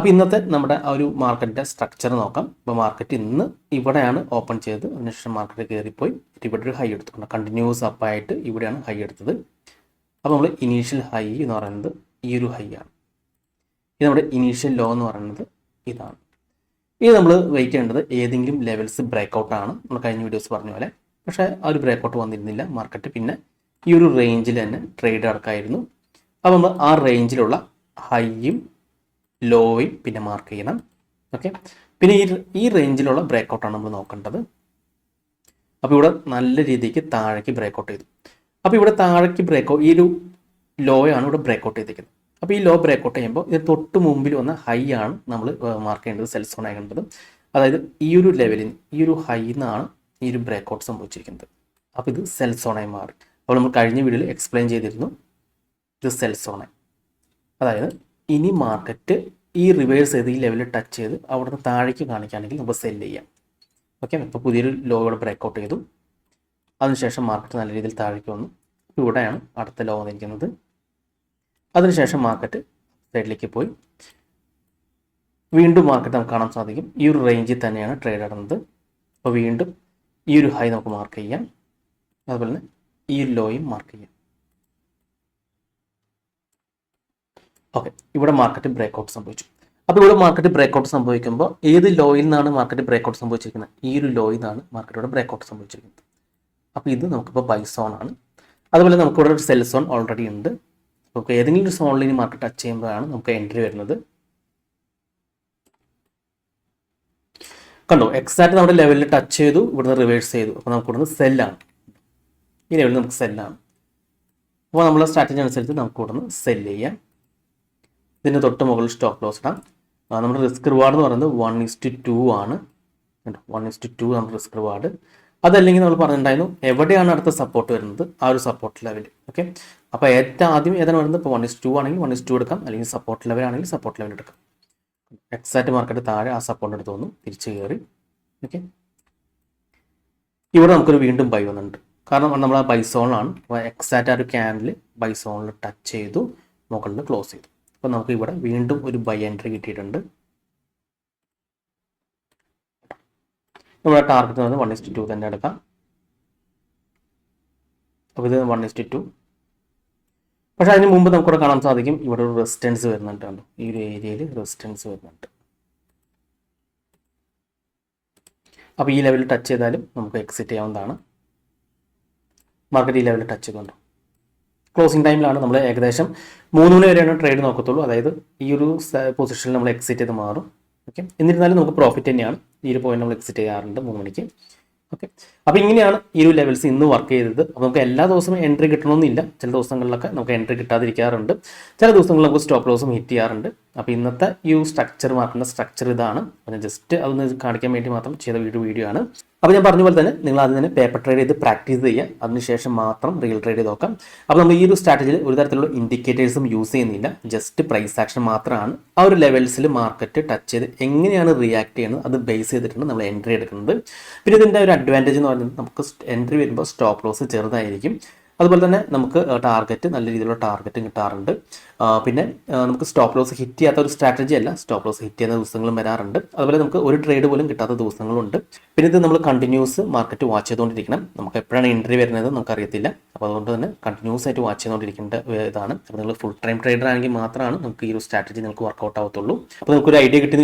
അപ്പോൾ ഇന്നത്തെ നമ്മുടെ ആ ഒരു മാർക്കറ്റിന്റെ സ്ട്രക്ചർ നോക്കാം. ഇപ്പോൾ മാർക്കറ്റ് ഇന്ന് ഇവിടെയാണ് ഓപ്പൺ ചെയ്തത്. അതിനുശേഷം മാർക്കറ്റ് കയറിപ്പോയി. ഇവിടെ ഒരു ഹൈ എടുത്തിട്ടുണ്ട്. കണ്ടിന്യൂസ് അപ്പായിട്ട് ഇവിടെയാണ് ഹൈ എടുത്തത്. അപ്പോൾ നമ്മൾ ഇനീഷ്യൽ ഹൈ എന്ന് പറയുന്നത് ഈ ഒരു ഹൈ ആണ്. ഇത് നമ്മുടെ ഇനീഷ്യൽ ലോ എന്ന് പറയുന്നത് ഇതാണ്. ഇത് നമ്മൾ വെയിറ്റ് ചെയ്യേണ്ടത് ഏതെങ്കിലും ലെവൽസ് ബ്രേക്കൗട്ട് ആണ്. നമ്മൾ കഴിഞ്ഞ വീഡിയോസ് പറഞ്ഞ പോലെ. പക്ഷേ ആ ഒരു ബ്രേക്കൗട്ട് വന്നിരുന്നില്ല. മാർക്കറ്റ് പിന്നെ ഈ ഒരു റേഞ്ചിൽ തന്നെ ട്രേഡ് നടക്കായിരുന്നു. അപ്പോൾ നമ്മൾ ആ റേഞ്ചിലുള്ള ഹൈയും ലോയും പിന്നെ മാർക്ക് ചെയ്യണം. ഓക്കെ പിന്നെ ഈ ഈ റേഞ്ചിലുള്ള ബ്രേക്കൗട്ടാണ് നമ്മൾ നോക്കേണ്ടത്. അപ്പോൾ ഇവിടെ നല്ല രീതിക്ക് താഴേക്ക് ബ്രേക്കൗട്ട് ചെയ്തു. അപ്പോൾ ഇവിടെ താഴേക്ക് ബ്രേക്കൗട്ട് ഈ ഒരു ലോയാണ് ഇവിടെ ബ്രേക്കൗട്ട് ചെയ്തിരിക്കുന്നത്. അപ്പോൾ ഈ ലോ ബ്രേക്കൗട്ട് ചെയ്യുമ്പോൾ ഇത് തൊട്ട് മുമ്പിൽ വന്ന ഹൈ ആണ് നമ്മൾ മാർക്ക് ചെയ്യേണ്ടത് സെൽസ് ഓൺ ആകേണ്ടത് അതായത് ഈ ഒരു ലെവലിൽ ഈ ഒരു ഹൈ നിന്നാണ് ഈ ഒരു ബ്രേക്കൗട്ട് സംഭവിച്ചിരിക്കുന്നത്. അപ്പോൾ ഇത് സെൽസ് ഓണായി മാറി. അപ്പോൾ നമ്മൾ കഴിഞ്ഞ വീഡിയോയിൽ എക്സ്പ്ലെയിൻ ചെയ്തിരുന്നു. ഇത് സെൽസ് ഓണായി അതായത് ഇനി മാർക്കറ്റ് ഈ റിവേഴ്സ് ചെയ്ത് ഈ ലെവലിൽ ടച്ച് ചെയ്ത് അവിടുന്ന് താഴേക്ക് കാണിക്കുകയാണെങ്കിൽ നമുക്ക് സെൽ ചെയ്യാം. ഓക്കെ ഇപ്പോൾ പുതിയൊരു ലോ ഇവിടെ ബ്രേക്കൗട്ട് ചെയ്തു. അതിനുശേഷം മാർക്കറ്റ് നല്ല രീതിയിൽ താഴേക്ക് വന്നു. ഇവിടെയാണ് അടുത്ത ലോ വന്നിരിക്കുന്നത്. അതിനുശേഷം മാർക്കറ്റ് സൈഡിലേക്ക് പോയി. വീണ്ടും മാർക്കറ്റ് നമുക്ക് കാണാൻ സാധിക്കും. ഈ ഒരു റേഞ്ചിൽ തന്നെയാണ് ട്രേഡ് നടന്നത്. അപ്പോൾ വീണ്ടും ഈ ഒരു ഹൈ നമുക്ക് മാർക്ക് ചെയ്യാം. അതുപോലെ തന്നെ ഈ ഒരു ലോയും മാർക്ക് ചെയ്യാം. ഓക്കെ ഇവിടെ മാർക്കറ്റ് ബ്രേക്കൗട്ട് സംഭവിച്ചു. അപ്പോൾ ഇവിടെ മാർക്കറ്റ് ബ്രേക്കൗട്ട് സംഭവിക്കുമ്പോൾ ഏത് ലോയിൽ നിന്നാണ് മാർക്കറ്റ് ബ്രേക്കൗട്ട് സംഭവിച്ചിരിക്കുന്നത്? ഈ ഒരു ലോയിൽ നിന്നാണ് മാർക്കറ്റോടെ ബ്രേക്ക് ബ്രേക്കൗട്ട് സംഭവിച്ചിരിക്കുന്നത്. അപ്പോൾ ഇത് നമുക്കിപ്പോൾ ബൈ സോൺ ആണ്. അതുപോലെ നമുക്കിവിടെ ഒരു സെൽ സോൺ ഓൾറെഡി ഉണ്ട്. നമുക്ക് ഏതെങ്കിലും ഒരു സോണിൽ ഇനി മാർക്കറ്റ് ടച്ച് ചെയ്യുമ്പോഴാണ് നമുക്ക് എൻട്രി വരുന്നത്. കണ്ടോ എക്സാക്ട് നമ്മുടെ ലെവലിൽ ടച്ച് ചെയ്തു ഇവിടുന്ന് റിവേഴ്സ് ചെയ്തു. അപ്പോൾ നമുക്ക് ഇവിടുന്ന് സെല്ലാണ് ഈ ലെവലിൽ നമുക്ക് സെല്ലാണ് അപ്പോൾ നമ്മളെ സ്ട്രാറ്റജി അനുസരിച്ച് നമുക്ക് ഇവിടുന്ന് സെല്ല് ചെയ്യാം. ഇതിന്റെ തൊട്ട് മുകളിൽ സ്റ്റോപ്പ് ലോസ് ഇടാം. നമ്മുടെ റിസ്ക് റിവാർഡ് എന്ന് പറയുന്നത് വൺ ഇസ്റ്റ് ടു ആണ്. വൺ ഇസ്റ്റ് ടു നമ്മുടെ റിസ്ക് റിവാർഡ്. അതല്ലെങ്കിൽ നമ്മൾ പറഞ്ഞിട്ടുണ്ടായിരുന്നു എവിടെയാണ് അടുത്ത സപ്പോർട്ട് വരുന്നത്? ആ ഒരു സപ്പോർട്ട് ലെവൽ ഓക്കെ അപ്പോൾ ഏറ്റവും ആദ്യം ഏതാണ് വരുന്നത്? ഇപ്പോൾ വൺ ഇസ് ടു ആണെങ്കിൽ വൺ ഇസ് ടു എടുക്കാം. അല്ലെങ്കിൽ സപ്പോർട്ട് ലെവൽ ആണെങ്കിൽ സപ്പോർട്ട് ലെവൽ എടുക്കാം. എക്സാക്ട് മാർക്കറ്റ് താഴെ ആ സപ്പോർട്ട് എടുത്ത് വന്നു. തിരിച്ച് കയറി. ഓക്കെ ഇവിടെ നമുക്കൊരു വീണ്ടും ബൈ വന്നിട്ടുണ്ട്. കാരണം നമ്മൾ ആ ബൈ സോണിലാണ് അപ്പോൾ എക്സാക്റ്റ് ആ ഒരു ക്യാൻഡിൽ ബൈ സോണിൽ ടച്ച് ചെയ്തു മുകളിൽ ക്ലോസ് ചെയ്തു. അപ്പോൾ നമുക്ക് ഇവിടെ വീണ്ടും ഒരു ബൈ എൻട്രി കിട്ടിയിട്ടുണ്ട്. നമ്മുടെ ടാർഗറ്റ് വന്ന് വൺ ഇസ്റ്റ് ടു തന്നെ എടുക്കാം. അപ്പോൾ ഇത് വൺ ഇസ്റ്റ് ടു പക്ഷേ അതിന് മുമ്പ് നമുക്കിവിടെ കാണാൻ സാധിക്കും ഇവിടെ ഒരു റെസിസ്റ്റൻസ് വരുന്നുണ്ട് കണ്ടോ? ഈ ഒരു ഏരിയയിൽ റെസിസ്റ്റൻസ് വരുന്നുണ്ട്. അപ്പോൾ ഈ ലെവലിൽ ടച്ച് ചെയ്താലും നമുക്ക് എക്സിറ്റ് ചെയ്യാവുന്നതാണ്. മാർക്കറ്റ് ഈ ലെവലിൽ ടച്ച് ചെയ്തുകൊണ്ട്? ക്ലോസിംഗ് ടൈമിലാണ് നമ്മൾ ഏകദേശം മൂന്ന് മണി വരെയാണ് ട്രേഡ് നോക്കത്തുള്ളൂ. അതായത് ഈ ഒരു പൊസിഷനിൽ നമ്മൾ എക്സിറ്റ് ചെയ്ത് മാറും. ഓക്കെ എന്നിരുന്നാലും നമുക്ക് പ്രോഫിറ്റ് തന്നെയാണ്. ഈ ഒരു പോയിന്റ് നമ്മൾ എക്സിറ്റ് ചെയ്യാറുണ്ട് മൂന്ന് മണിക്ക്. ഓക്കെ അപ്പോൾ ഇങ്ങനെയാണ് ഈ ഒരു ലെവൽസ് ഇന്ന് വർക്ക് ചെയ്തത്. അപ്പോൾ നമുക്ക് എല്ലാ ദിവസവും എൻട്രി കിട്ടണമെന്നില്ല. ചില ദിവസങ്ങളിലൊക്കെ നമുക്ക് എൻട്രി കിട്ടാതിരിക്കാറുണ്ട്. ചില ദിവസങ്ങളിൽ നമുക്ക് സ്റ്റോപ്പ് ലോസും ഹിറ്റ് ചെയ്യാറുണ്ട്. അപ്പോൾ ഇന്നത്തെ ഈ സ്ട്രക്ചർ മാർക്കിന്റെ സ്ട്രക്ചർ ഇതാണ്. അപ്പോൾ ജസ്റ്റ് അതൊന്ന് കാണിക്കാൻ വേണ്ടി മാത്രം ചെയ്ത വീഡിയോ വീഡിയോ ആണ്. അപ്പോൾ ഞാൻ പറഞ്ഞ പോലെ തന്നെ നിങ്ങൾ ആദ്യം തന്നെ പേപ്പർ ട്രേഡ് ചെയ്ത് പ്രാക്ടീസ് ചെയ്യുക അതിനുശേഷം മാത്രം റിയൽ ട്രേഡ് ചെയ്ത് നോക്കാം. അപ്പോൾ നമ്മൾ ഈ ഒരു സ്ട്രാറ്റജിയിൽ ഒരു തരത്തിലുള്ള ഇൻഡിക്കേറ്റേഴ്സും യൂസ് ചെയ്യുന്നില്ല. ജസ്റ്റ് പ്രൈസ് ആക്ഷൻ മാത്രമാണ്. ആ ഒരു ലെവൽസിൽ മാർക്കറ്റ് ടച്ച് ചെയ്ത് എങ്ങനെയാണ് റിയാക്ട് ചെയ്യുന്നത് അത് ബേസ് ചെയ്തിട്ടാണ് നമ്മൾ എൻട്രി എടുക്കുന്നത്. പിന്നെ ഇതിന്റെ ഒരു അഡ്വാന്റേജ് എന്ന് പറയുന്നത് നമുക്ക് എൻട്രി വരുമ്പോൾ സ്റ്റോപ്പ് ലോസ് ചെറുതായിരിക്കും. അതുപോലെ തന്നെ നമുക്ക് ടാർഗറ്റ് നല്ല രീതിയിലുള്ള ടാർഗറ്റും കിട്ടാറുണ്ട്. പിന്നെ നമുക്ക് സ്റ്റോപ്പ് ലോസ് ഹിറ്റ് ചെയ്യാത്ത ഒരു സ്ട്രാറ്റജി അല്ല സ്റ്റോപ്പ് ലോസ് ഹിറ്റ് ചെയ്യുന്ന ദിവസങ്ങളും വരാറുണ്ട്. അതുപോലെ നമുക്ക് ഒരു ട്രേഡ് പോലും കിട്ടാത്ത ദിവസങ്ങളുണ്ട്. പിന്നെ ഇത് നമ്മൾ കണ്ടിന്യൂസ് മാർക്കറ്റ് വാച്ച് ചെയ്തുകൊണ്ടിരിക്കണം. നമുക്ക് എപ്പോഴാണ് എൻട്രി വരുന്നത് നമുക്കറിയത്തില്ല. അപ്പോൾ അതുകൊണ്ട് തന്നെ കണ്ടിന്യൂസ് ആയിട്ട് വാച്ച് ചെയ്തുകൊണ്ടിരിക്കേണ്ട ഇതാണ്. അപ്പോൾ നിങ്ങൾ ഫുൾ ടൈം ട്രേഡർ ആണെങ്കിൽ മാത്രമാണ് നമുക്ക് ഈ ഒരു സ്ട്രാറ്റജി നിങ്ങൾക്ക് വർക്കൗട്ട് ആവത്തുള്ളൂ. അപ്പോൾ നമുക്കൊരു ഐഡിയ കിട്ടി